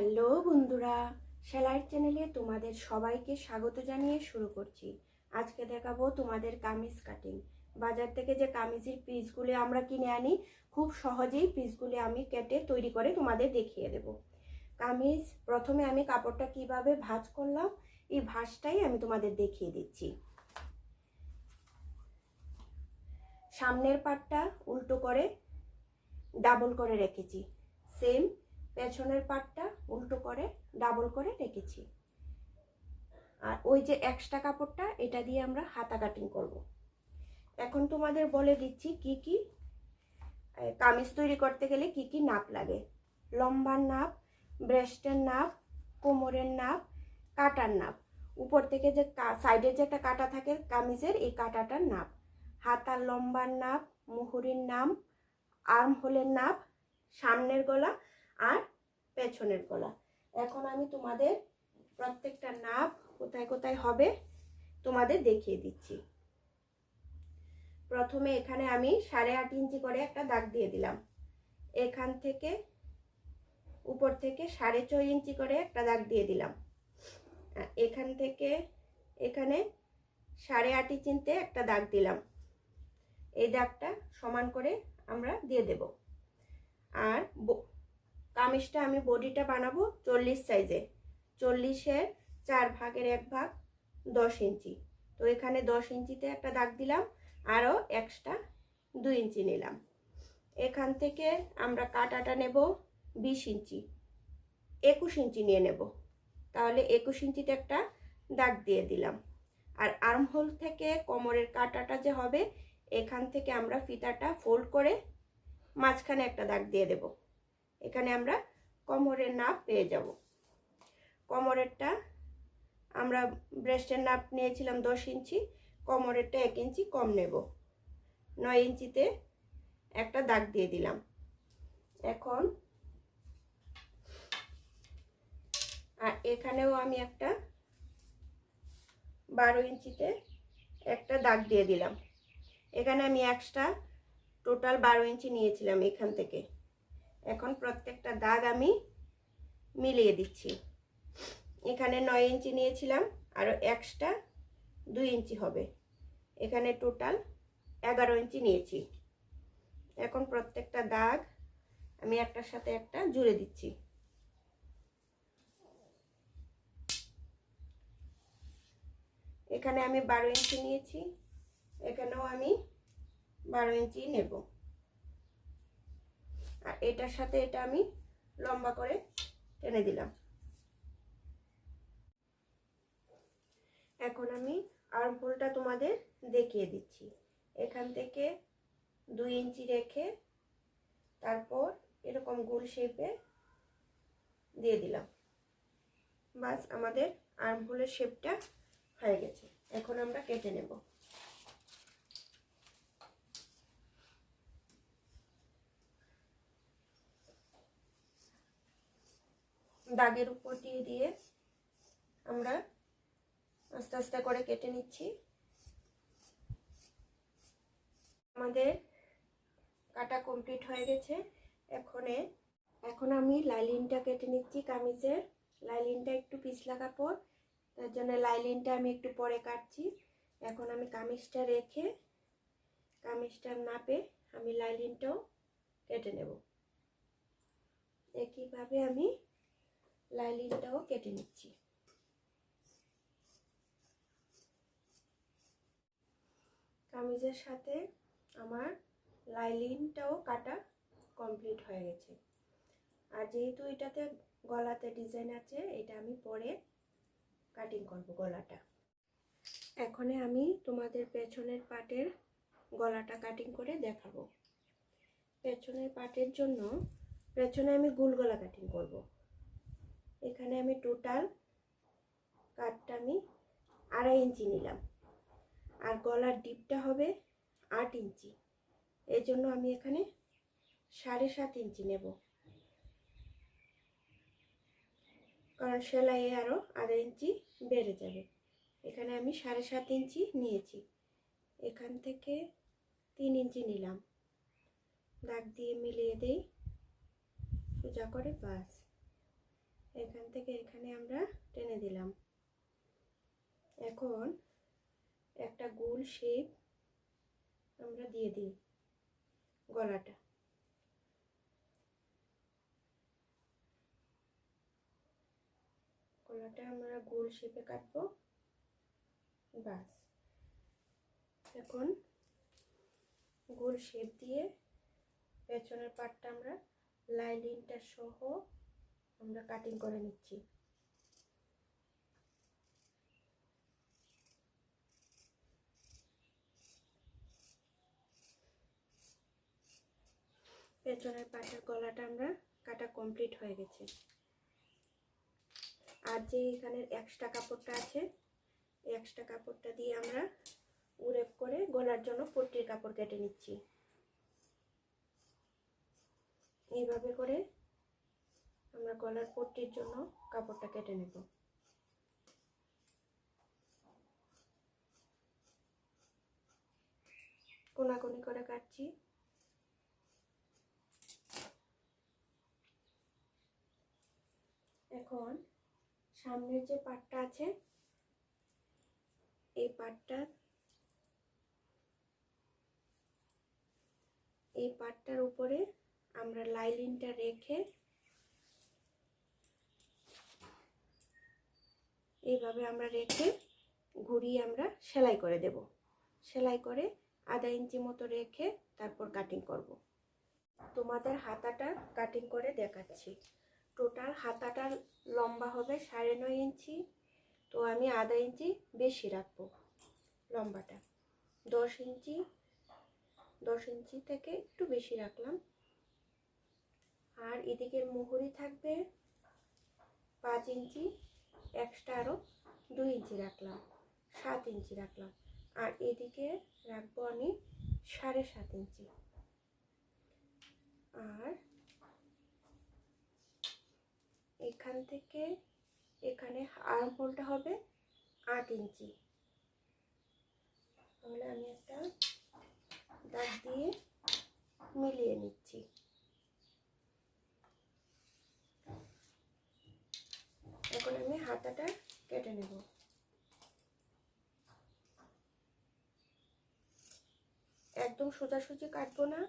Hello বন্ধুরা সেলাইয়ের চ্যানেলে তোমাদের সবাইকে স্বাগত জানিয়ে শুরু করছি। আজকে দেখাবো তোমাদের কামিজ কাটিং বাজার থেকে যে কামিজের পিসগুলি আমরা কিনে আনি, খুব সহজেই পিসগুলি আমি কেটে তৈরি করে তোমাদের দেখিয়ে দেব। কামিজ, প্রথমে আমি কাপড়টা কীভাবে ভাঁজ করলাম, এই ভাঁজটাই আমি তোমাদের দেখিয়ে দিচ্ছি। সামনের পাটটা উল্টো করে ডাবল করে রেখেছি। সেম পেছনের পাটটা উল্টো করে ডাবল করে রেখেছি। আর ওই যে এক্সট্রা কাপড়টা, এটা দিয়ে আমরা হাতা কাটিং করব। এখন তোমাদের বলে দিচ্ছি কি কি কামিজ তৈরি করতে গেলে কি কি নাপ লাগে। লম্বার নাপ ব্রেস্টের নাপ, কোমরের নাপ, কাটার নাপ। উপর থেকে যে সাইডের যে একটা কাটা থাকে কামিজের, এই কাটাটার নাপ। হাতার লম্বার নাপ, মুহুরির নাম আর্ম হোলের নাপ, সামনের গলা আর পেছনের গলা। এখন আমি তোমাদের প্রত্যেকটা নাপ কোথায় কোথায় হবে তোমাদের দেখিয়ে দিচ্ছি। প্রথমে এখানে আমি সাড়ে আট ইঞ্চি করে একটা দাগ দিয়ে দিলাম। এখান থেকে উপর থেকে সাড়ে ছয় ইঞ্চি করে একটা দাগ দিয়ে দিলাম। এখান থেকে এখানে সাড়ে আট ইঞ্চিতে একটা দাগ দিলাম। এই দাগটা সমান করে আমরা দিয়ে দেব। আর কামিজটা আমি বডিটা বানাবো চল্লিশ সাইজে চল্লিশের চার ভাগের এক ভাগ দশ ইঞ্চি। তো এখানে দশ ইঞ্চিতে একটা দাগ দিলাম, আরও এক্সট্রা দুই ইঞ্চি নিলাম। এখান থেকে আমরা কাটাটা নেব বিশ ইঞ্চি। একুশ ইঞ্চি নিয়ে নেব। তাহলে একুশ ইঞ্চিতে একটা দাগ দিয়ে দিলাম। আর আর্মহোল থেকে কোমরের কাটাটা যে হবে, এখান থেকে আমরা ফিতাটা ফোল্ড করে মাঝখানে একটা দাগ দিয়ে দেব। এখানে আমরা কোমরের নাপ পেয়ে যাব। কোমরেরটা আমরা ব্রেস্টের নাপ নিয়েছিলাম দশ ইঞ্চি, কোমরেরটা এক ইঞ্চি কম নেব। নয় ইঞ্চিতে একটা দাগ দিয়ে দিলাম। এখন আর এখানেও আমি একটা বারো ইঞ্চিতে একটা দাগ দিয়ে দিলাম। এখানে আমি এক্সট্রা টোটাল বারো ইঞ্চি নিয়েছিলাম এখান থেকে। এখন প্রত্যেকটা দাগ আমি মিলিয়ে দিচ্ছি। এখানে নয় ইঞ্চি নিয়েছিলাম আরও এক্সট্রা দুই ইঞ্চি হবে। এখানে টোটাল এগারো ইঞ্চি নিয়েছি। এখন প্রত্যেকটা দাগ আমি একটার সাথে একটা জুড়ে দিচ্ছি। এখানে আমি বারো ইঞ্চি নিয়েছি, এখানেও আমি বারো ইঞ্চি নেব। আর এটার সাথে এটা আমি লম্বা করে টেনে দিলাম। এখন আমি আর্মহোলটা তোমাদের দেখিয়ে দিচ্ছি। এখান থেকে দুই ইঞ্চি রেখে তারপর এরকম গোল শেপে দিয়ে দিলাম। বাস আমাদের আর্মহোলের শেপটা হয়ে গেছে। এখন আমরা কেটে নেব। দাগের উপর দিয়ে দিয়ে আমরা আস্তে আস্তে করে কেটে নিচ্ছি। আমাদের কাটা কমপ্লিট হয়ে গেছে। এখনে এখন আমি লাইলিনটা কেটে নিচ্ছি কামিজের। লাইলিনটা একটু পিছলা কাপড় তার জন্য লাইলিনটা আমি একটু পরে কাটছি। এখন আমি কামিজটা রেখে কামিজটার নাপে আমি লাইলিনটাও কেটে নেব। একইভাবে আমি লাইলিনটাও কেটে নিচ্ছি। কামিজের সাথে আমার লাইলিনটাও কাটা কমপ্লিট হয়ে গেছে। আর যেহেতু এটাতে গলাতে ডিজাইন আছে, এটা আমি পরে কাটিং করব গলাটা। এখনে আমি তোমাদের পেছনের পাটের গলাটা কাটিং করে দেখাবো। পেছনের পাটের জন্য পেছনে আমি গুল গলা কাটিং করব। এখানে আমি টোটাল কাঠটা আমি আড়াই ইঞ্চি নিলাম। আর গলার ডিপটা হবে আট ইঞ্চি। এই জন্য আমি এখানে সাড়ে সাত ইঞ্চি নেব। কারণ সেলাইয়ে আরও আধা ইঞ্চি বেড়ে যাবে। এখানে আমি সাড়ে সাত ইঞ্চি নিয়েছি। এখান থেকে তিন ইঞ্চি নিলাম। দাগ দিয়ে মিলিয়ে দেই। সোজা করে বাস। এখান থেকে এখানে আমরা টেনে দিলাম। এখন একটা গোল শেপ আমরা দিয়ে দিই গলাটা। গলাটা আমরা গোল শেপে কাটবো। বাস। এখন গোল শেপ দিয়ে পেছনের পাটটা আমরা লাইলিনটা সহ আমরা কাটিং করে নিচ্ছি। পেছনের পাটের গলাটা আমরা কাটা কমপ্লিট হয়ে গেছে। আর যে এখানের এক্সট্রা কাপড়টা আছে এক্সট্রা কাপড়টা দিয়ে আমরা উরেপ করে গলার জন্য পট্টির কাপড় কেটে নিচ্ছি। এইভাবে করে আমরা গলার পট্টির জন্য কাপড়টা কেটে নেব। কোনাকুনি করে কাটছি। এখন সামনের যে পাটটা আছে, এই পাটটা, এই পাটটার উপরে আমরা লাইলিনটা রেখে এইভাবে আমরা রেখে ঘুরিয়ে আমরা সেলাই করে দেব। সেলাই করে আধা ইঞ্চি মতো রেখে তারপর কাটিং করব। তোমাদের হাতাটা কাটিং করে দেখাচ্ছি। টোটাল হাতাটা লম্বা হবে সাড়ে নয় ইঞ্চি। তো আমি আধা ইঞ্চি বেশি রাখব লম্বাটা। দশ ইঞ্চি দশ ইঞ্চি থেকে একটু বেশি রাখলাম। আর এদিকের মুহুরি থাকবে পাঁচ ইঞ্চি। এক্সট্রা আরও দুই ইঞ্চি রাখলাম, সাত ইঞ্চি রাখলাম। আর এদিকে রাখব আমি সাড়ে সাত ইঞ্চি। আর এখান থেকে এখানে আর্ম হোলটা হবে আট ইঞ্চি। তাহলে আমি একটা দাগ দিয়ে মিলিয়ে নিচ্ছি এখন আমি হাতাটা কেটে নেব। একদম সোজাসুজি কাটবো না,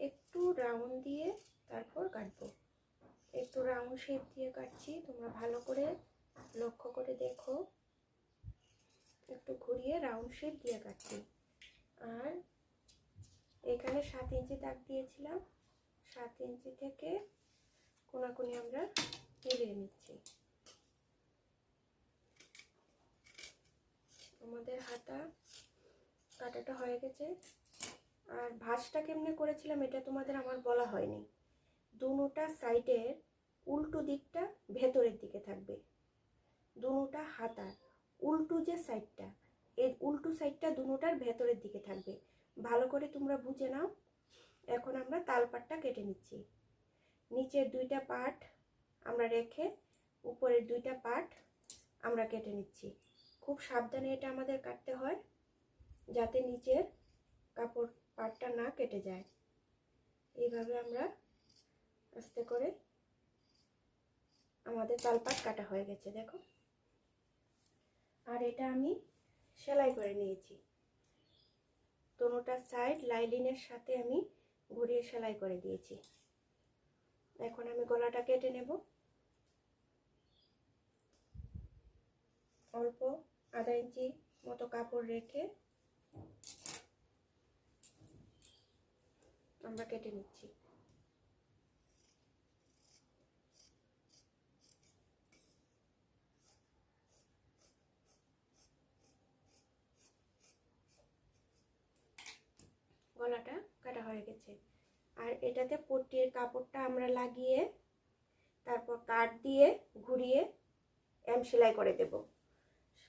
একটু রাউন্ড দিয়ে তারপর কাটবো। একটু রাউন্ড শেপ দিয়ে কাটছি, তোমরা ভালো করে লক্ষ্য করে দেখো। একটু ঘুরিয়ে রাউন্ড শেপ দিয়ে কাটছি। আর এখানে সাত ইঞ্চি দাগ দিয়েছিলাম, সাত ইঞ্চি থেকে কোনাকুনি আমরা মিলিয়ে নিচ্ছি। আমাদের হাতা কাটাটা হয়ে গেছে। আর ভাঁজটা কেমনে করেছিলাম এটা তোমাদের আমার বলা হয়নি। দুটা সাইডের উল্টো দিকটা ভেতরের দিকে থাকবে। দুটা হাতার উল্টো যে সাইডটা এই উল্টো সাইডটা দুটার ভেতরের দিকে থাকবে। ভালো করে তোমরা বুঝে নাও। এখন আমরা তালপাটটা কেটে নিচ্ছি। নিচের দুইটা পাট আমরা রেখে উপরের দুইটা পার্ট আমরা কেটে নিচ্ছি। খুব সাবধানে এটা আমাদের কাটতে হয়, যাতে নিচের কাপড় পাটটা না কেটে যায়। এইভাবে আমরা আস্তে করে আমাদের তালপাট কাটা হয়ে গেছে, দেখো। আর এটা আমি সেলাই করে নিয়েছি। দোনোটা সাইড লাইলিনের সাথে আমি ঘুরিয়ে সেলাই করে দিয়েছি। এখন আমি গলাটা কেটে নেব। অল্প আধা ইঞ্চি মতো কাপড় রেখে আমরা কেটে নিচ্ছি। গলাটা কাটা হয়ে গেছে। আর এটাতে পট্টির কাপড়টা আমরা লাগিয়ে তারপর কাট দিয়ে ঘুরিয়ে এম সেলাই করে দেব।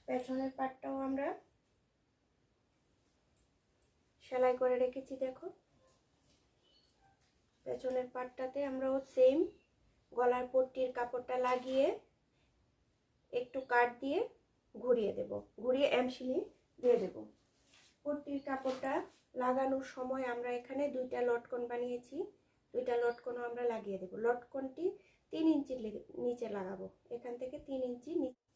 পেছনের পাটটাও আমরা সেলাই করে রেখেছি, দেখো। পেছনের পাটটাতে আমরাও সেম গলার পট্টির কাপড়টা লাগিয়ে একটু কাট দিয়ে ঘুরিয়ে দেব। ঘুরিয়ে এমসিলি দিয়ে দেব। পট্টির কাপড়টা লাগানোর সময় আমরা এখানে দুইটা লটকন বানিয়েছি। দুইটা লটকনও আমরা লাগিয়ে দেব। লটকনটি তিন ইঞ্চি লে- নিচে লাগাবো। এখান থেকে তিন ইঞ্চি নি-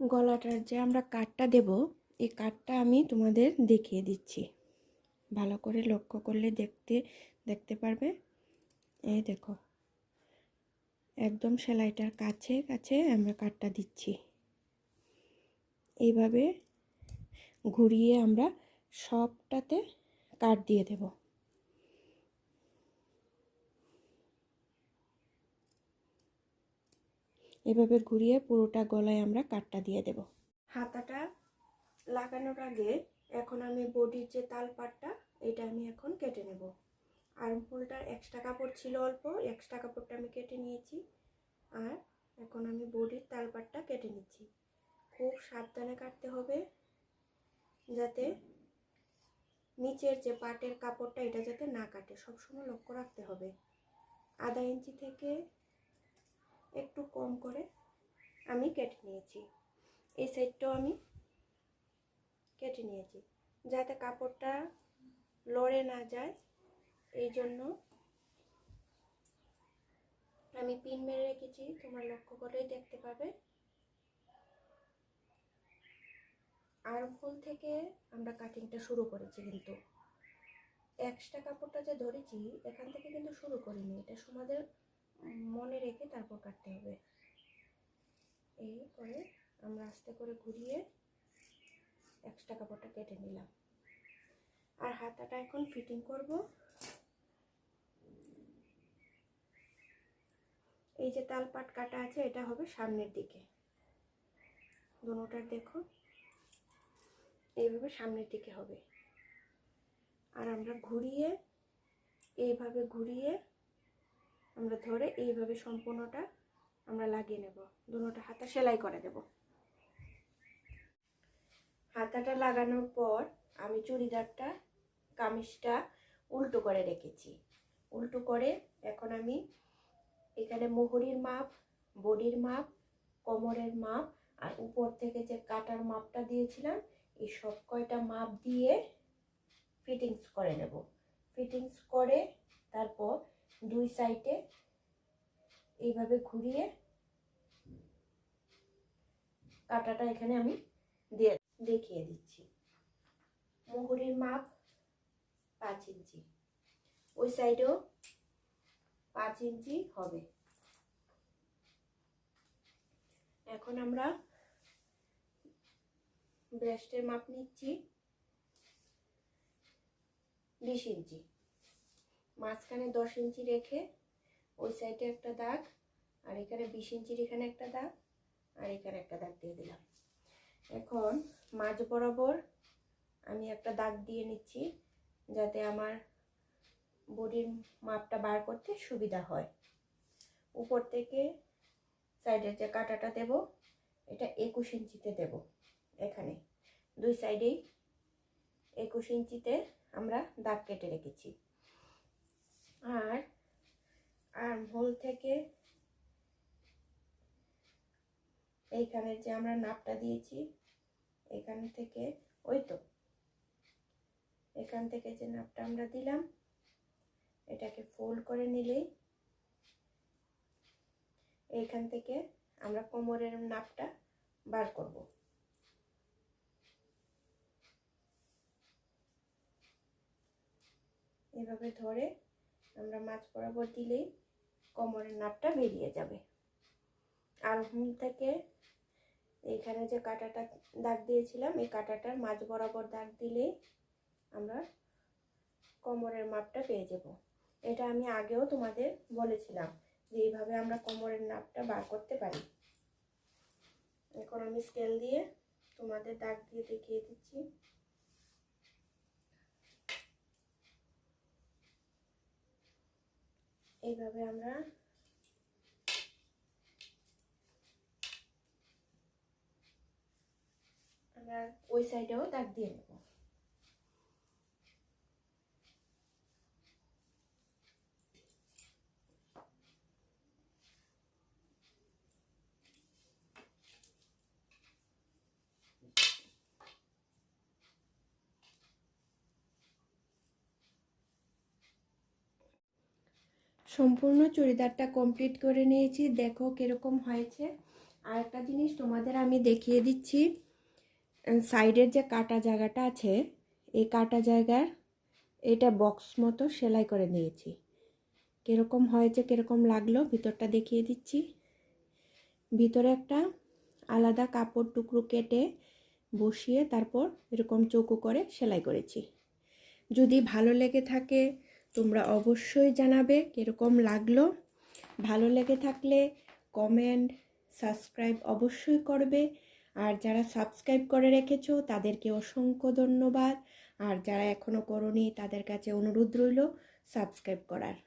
গলাটার যে আমরা কাটটা দেব, এই কাটটা আমি তোমাদের দেখিয়ে দিচ্ছি। ভালো করে লক্ষ্য করলে দেখতে দেখতে পারবে? এই দেখো। একদম সেলাইটার কাছে কাছে আমরা কাটটা দিচ্ছি। এইভাবে ঘুরিয়ে আমরা সবটাতে কাট দিয়ে দেব। এভাবে ঘুরিয়ে পুরোটা গলায় আমরা কাটটা দিয়ে দেব। হাতাটা লাগানোর আগে এখন আমি বডির যে তাল পাটটা এটা আমি এখন কেটে নেব। আর্মহোলটার এক্সট্রা কাপড় ছিল অল্প এক্সট্রা কাপড়টা আমি কেটে নিয়েছি। আর এখন আমি বডির তালপাটটা কেটে নিচ্ছি। খুব সাবধানে কাটতে হবে যাতে নিচের যে পাটের কাপড়টা, এটা যাতে না কাটে। সবসময় লক্ষ্য রাখতে হবে। আধা ইঞ্চি থেকে একটু কম করে আমি কেটে নিয়েছি। এই সাইডটাও আমি কেটে নিয়েছি। যাতে কাপড়টা লড়ে না যায়, এই জন্য আমি পিন মেরে রেখেছি। তোমরা লক্ষ্য করেই দেখতে পাবে। আর্মহোল থেকে আমরা কাটিংটা শুরু করেছি কিন্তু। এক্সট্রা কাপড়টা যে ধরেছি, এখান থেকে কিন্তু শুরু করিনি। এটা তোমাদের মনে রেখে তারপর কাটতে হবে। এই করে আমরা আস্তে করে ঘুরিয়ে এক্সট্রা কাপড়টা কেটে নিলাম। আর হাতাটা এখন ফিটিং করব। এই যে তালপাট কাটা আছে, এটা হবে সামনের দিকে। দোনোটার দেখো, এইভাবে সামনের দিকে হবে। আর আমরা ঘুরিয়ে, এইভাবে ঘুরিয়ে আমরা ধরে এইভাবে সম্পূর্ণটা আমরা লাগিয়ে নেব। দুটোটা হাতা সেলাই করে দেব। হাতাটা লাগানোর পর আমি চুড়িদারটা, কামিজটা উল্টো করে রেখেছি। উল্টো করে এখন আমি এখানে মোহরির মাপ, বডির মাপ, কোমরের মাপ আর উপর থেকে যে কাটার মাপটা দিয়েছিলাম, এই সব কয়টা মাপ দিয়ে ফিটিংস করে নেব। ফিটিংস করে তারপর দুই সাইডে এইভাবে ঘুরিয়ে কাটাটা এখানে আমি দেখিয়ে দিচ্ছি। মুহুরির মাপ পাঁচ ইঞ্চি। ওই সাইডেও পাঁচ ইঞ্চি হবে। এখন আমরা ব্রেস্টের মাপ নিচ্ছি বিশ ইঞ্চি। মাঝখানে দশ ইঞ্চি রেখে ওই সাইডে একটা দাগ, আর এখানে বিশ ইঞ্চির এখানে একটা দাগ, আর এখানে একটা দাগ দিয়ে দিলাম। এখন মাঝ বরাবর আমি একটা দাগ দিয়ে নিচ্ছি যাতে আমার বডির মাপটা বার করতে সুবিধা হয়। উপর থেকে সাইডের যে কাটাটা দেব, এটা একুশ ইঞ্চিতে দেব এখানে। দুই সাইডেই একুশ ইঞ্চিতে আমরা দাগ কেটে রেখেছি। আর আর হোল থেকে এইখানে যে আমরা নাপটা দিয়েছি, এখান থেকে, ওই তো, এখান থেকে যে নাপটা আমরা দিলাম, এটাকে ফোল্ড করে নিলেই এইখান থেকে আমরা কোমরের নাপটা বার করব। এভাবে ধরে আমরা মাছ বরাবর দিলেই কোমরের নাপটা বেরিয়ে যাবে। আর হুম থেকে এইখানে যে কাটাটা দাগ দিয়েছিলাম, এই কাটাটার মাঝ বরাবর দাগ দিলেই আমরা কোমরের মাপটা পেয়ে যাব। এটা আমি আগেও তোমাদের বলেছিলাম যে এইভাবে আমরা কোমরের নাপটা বার করতে পারি। এখন আমি স্কেল দিয়ে তোমাদের দাগ দিয়ে দেখিয়ে দিচ্ছি। এইভাবে আমরা আমরা ওই সাইডেও দাগ দিয়ে নেব সম্পূর্ণ চুড়িদারটা কমপ্লিট করে নিয়েছি। দেখো কীরকম হয়েছে। আর একটা জিনিস তোমাদের আমি দেখিয়ে দিচ্ছি। সাইডের যে কাটা জায়গাটা আছে, এই কাটা জায়গার এটা বক্স মতো সেলাই করে নিয়েছি। কীরকম হয়েছে, কীরকম লাগল ভিতরটা দেখিয়ে দিচ্ছি। ভিতরে একটা আলাদা কাপড় টুকরো কেটে বসিয়ে তারপর এরকম চৌকো করে সেলাই করেছি। যদি ভালো লেগে থাকে তোমরা অবশ্যই জানাবে কীরকম লাগল। ভালো লেগে থাকলে কমেন্ট সাবস্ক্রাইব অবশ্যই করবে। আর যারা সাবস্ক্রাইব করে রেখেছো, তাদেরকে অসংখ্য ধন্যবাদ। আর যারা এখনও করনি, তাদের কাছে অনুরোধ রইল সাবস্ক্রাইব করার।